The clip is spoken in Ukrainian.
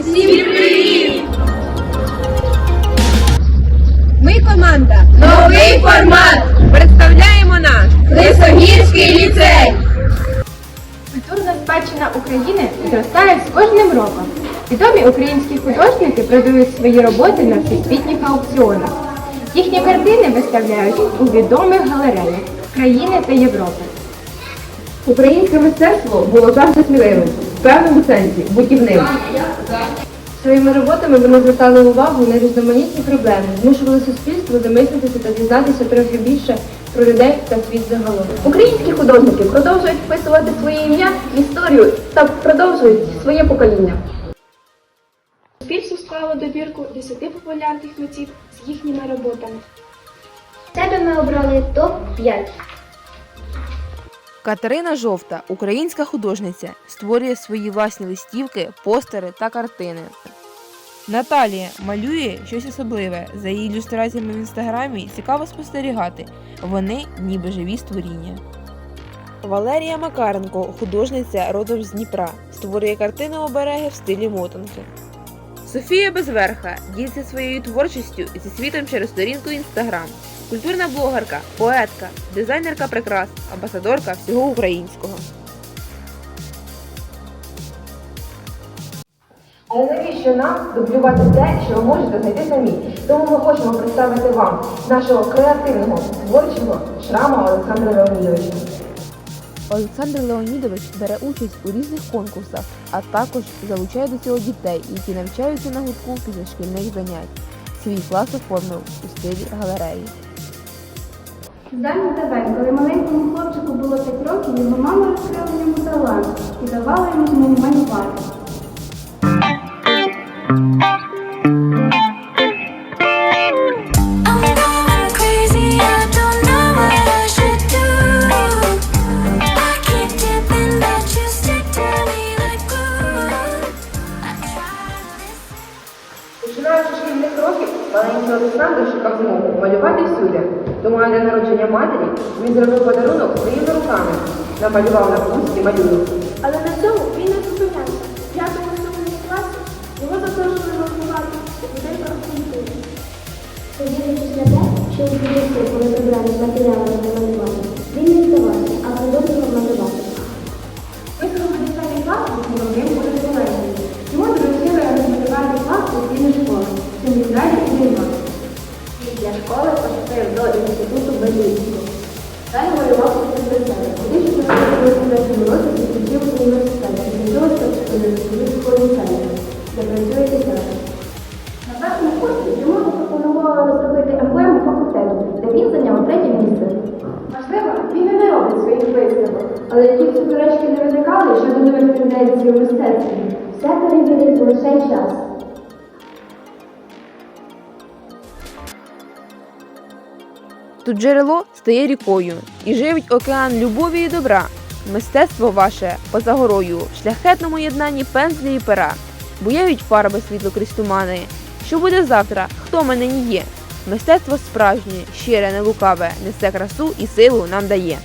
Усім привіт! Ми команда Новий формат! представляємо наш Лисогірський ліцей! Культурна спадщина України зростає з кожним роком. Відомі українські художники продають свої роботи на всесвітніх аукціонах. Їхні картини виставляють у відомих галереях країни та Європи. Українське мистецтво було завжди сміливим, в певному сенсі будівним. Своїми роботами вони звертали увагу на різноманітні проблеми, змушували суспільство замислитися та дізнатися трохи більше про людей та світ загалом. Українські художники продовжують вписувати своє ім'я в історію та продовжують своє покоління. Суспільство склало добірку 10 популярних митців з їхніми роботами. себе ми обрали топ-5. Катерина Жовта, українська художниця, створює свої власні листівки, постери та картини. Наталія малює щось особливе. За її ілюстраціями в інстаграмі цікаво спостерігати. Вони ніби живі створіння. Валерія Макаренко, художниця родом з Дніпра, створює картини обереги в стилі мотанки. Софія Безверха ділиться своєю творчістю зі світом через сторінку інстаграм. Культурна блогерка, поетка, дизайнерка прикрас, амбасадорка всього українського. Але навіщо нам дублювати те, що ви можете знайти самі? Тому ми хочемо представити вам нашого креативного творчого шрама Олександра Леонідовича. Олександр Леонідович бере участь у різних конкурсах, а також залучає до цього дітей, які навчаються на гуртку після шкільних занять. Свій клас оформив у стилі галереї. Здавна Давен, коли маленькому хлопчику було 5 років, його мама розкрила йому талант і давала шукав змогу малювати всюди. Тому на день народження матері він зробив подарунок своїми руками, намалював на хустці малюнок. Але на цьому він не зупинявся. П'ятому наступному класі його запрошували малювати людей про культуру. Подивившись на те, що у дітей, коли прибрали з матеріалами для малювання, він не здавався, а продовжував малювати. Висновок дитячий клас був школи до інституту Белівського. Далі малював у себе. У 1983 році закінчив університет, цього Львівського ліцею, де працює зараз. На першому курсі йому запропонували розробити емблему факультету, де він зайняв третє місце. Можливо, він і не робить своїх висновок, але які суперечки не виникали щодо нових тенденцій у мистецтві, Все перевірить лише час. Тут джерело стає рікою і живить океан любові і добра. Мистецтво ваше поза горою, в шляхетному єднанні пензлі і пера. Буяють фарби світло крізь тумани. Що буде завтра? Хто мене не є? Мистецтво справжнє, щире, нелукаве, несе красу і силу нам дає.